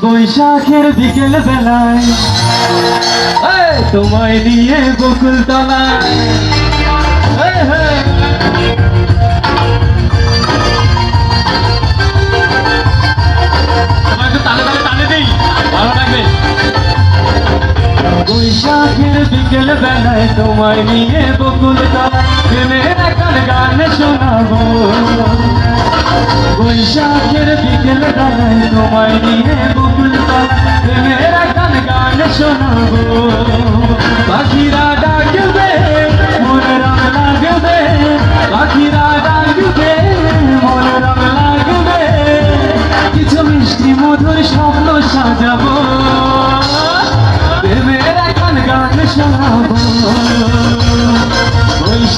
বৈশাখের বিকেল বেলায়। তোমায় নিয়ে বকুল তালে। তালে তালে বৈশাখের বিকেল বেলায় তোমায় নিয়ে বকুল প্রেমের গান শোনাবো। বৈশাখের বিকেল বেলায় তোমায় নিয়ে বকুল প্রেমের এখন গান শোনাবো। পাখিরা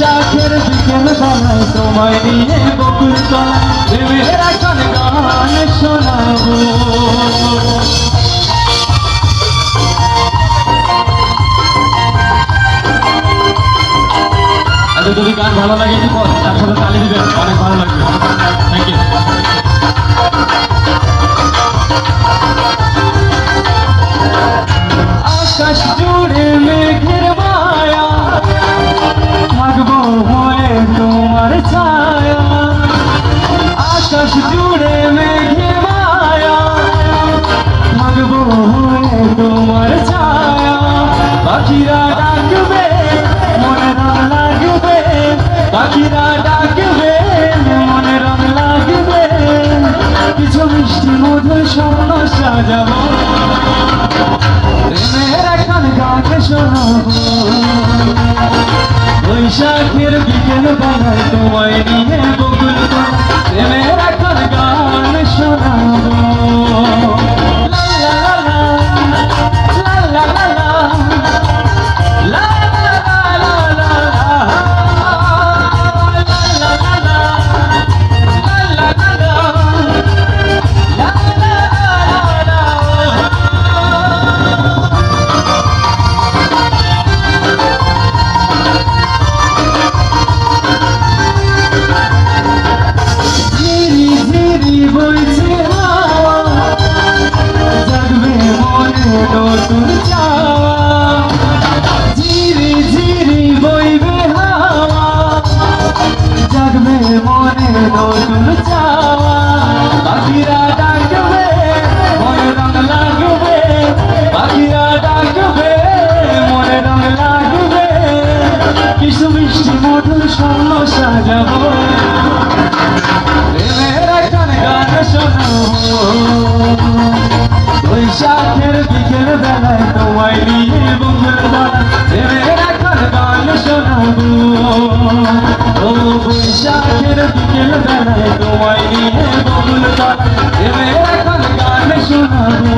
বৈশাখের বিকেল বেলায় তোমায় নিয়ে বকুল তলা প্রেমের এখন গান শোনাবো। আচ্ছা যদি গান ভালো লাগে একটু বল, তার সাথে তালি দিবেন অনেক ভালো লাগবে। থ্যাংক ইউ জুড়ে মেঘের মায়া থাকব তোমার ছায়া। পাখিরা ডাকবে, মনে রং লাগবে, পাখিরা ডাকবে, মনে রং লাগবে। কিছু মিষ্টি সাজাবো। বৈশাখের বিকেল বেলায় তোমায় নিয়ে বকুল প্রেমের এখন ঝিরি ঝিরি বইবে হাওয়া। জাগবে মনে নতুন চাওয়া। পাখিরা ডাকবে, মনে রং লাগবে। পাখিরা ডাকবে মনে রং লাগবে কিছু মিষ্টি মধুর স্বর্ণ সাজাবো। তোমায় নিয়ে বন্ধুরা প্রেমের এখন গান শোনাবো ও বৈশাখের বিকেল বেলায় তোমায় নিয়ে বন্ধুরা প্রেমের এখন গান শোনাবো